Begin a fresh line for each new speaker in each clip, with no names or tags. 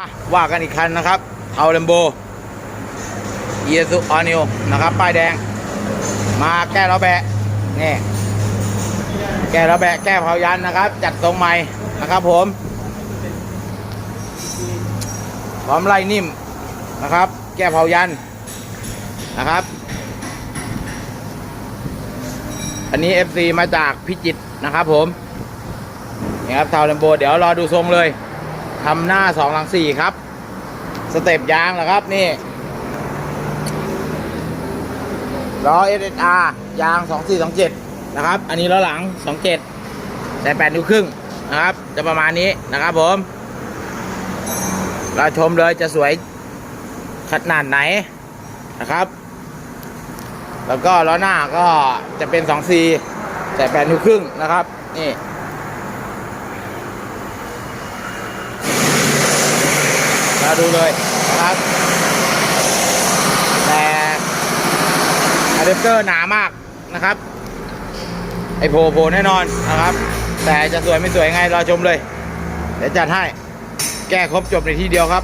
มาว่ากันอีกคันนะครับเอาเลมโบเยสุออนิวนะครับ ป้ายแดง มาแก้ล้อแบะนี่แก้ล้อแบะแก้เผายันนะครับ จัดทรงใหม่นะครับผมพร้อมไล่นิ่มนะครับ แก้เผายันนะครับ อันนี้ FC มาจากพิจิตรนะครับผมนี่ครับเทาเลมโบ เดี๋ยวรอดูทรงเลย ทำหน้าสองหลังสี่ครับ สเต็ปยางนะครับนี่ล้อ SSR ยาง 2427 นะครับ อันนี้ล้อหลัง 27แต่8 นิ้วครึ่งนะครับ จะประมาณนี้นะครับผม เราชมเลยจะสวยขนาดไหนนะครับ แล้วก็ล้อหน้าก็จะเป็น24แต่8 นิ้วครึ่งนะครับ นี่ มา ดูเลยนะครับแต่อะแดปเตอร์หนามากนะครับไอโผล่โผล่แน่นอนนะครับ แต่จะสวยไม่สวยไงรอชมเลย เดี๋ยวจัดให้ แก้ครบจบในที่เดียวครับ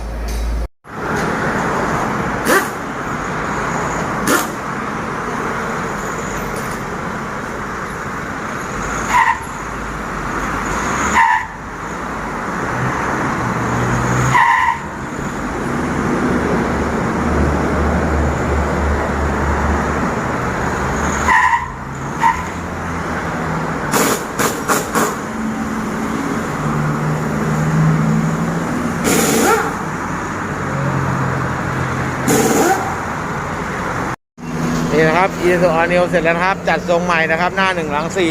นี่นะครับอีซูอานิวเสร็จแล้วครับ จัดทรงใหม่นะครับ หน้าหนึ่งหลังสี่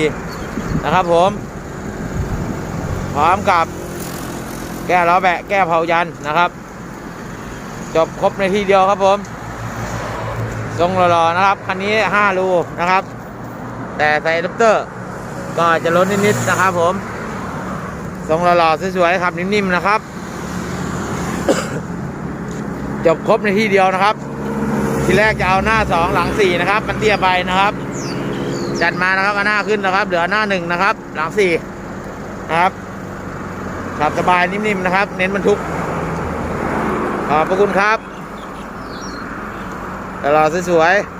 นะครับผม พร้อมกับแก้ล้อแบะแก้เผายันนะครับ จบครบในที่เดียวครับผม ทรงหล่อๆนะครับ คันนี้5รูนะครับ แต่ใส่ดัปเตอร์ ก็จจะล้นนิดๆนะครับผม ทรงหล่อๆสวยๆครับนิ่มๆนะครับ จบครบในที่เดียวนะครับ ทีแรกจะเอาหน้าสองหลังสี่นะครับมันเตี้ยไปนะครับ จัดมานะครับเอาหน้าขึ้นนะครับ เหลือหน้าหนึ่งนะครับ หลังสี่นะครับขับสบายนิ่มๆนะครับ เน้นบรรทุกขอบพระคุณครับตลอดสวยๆ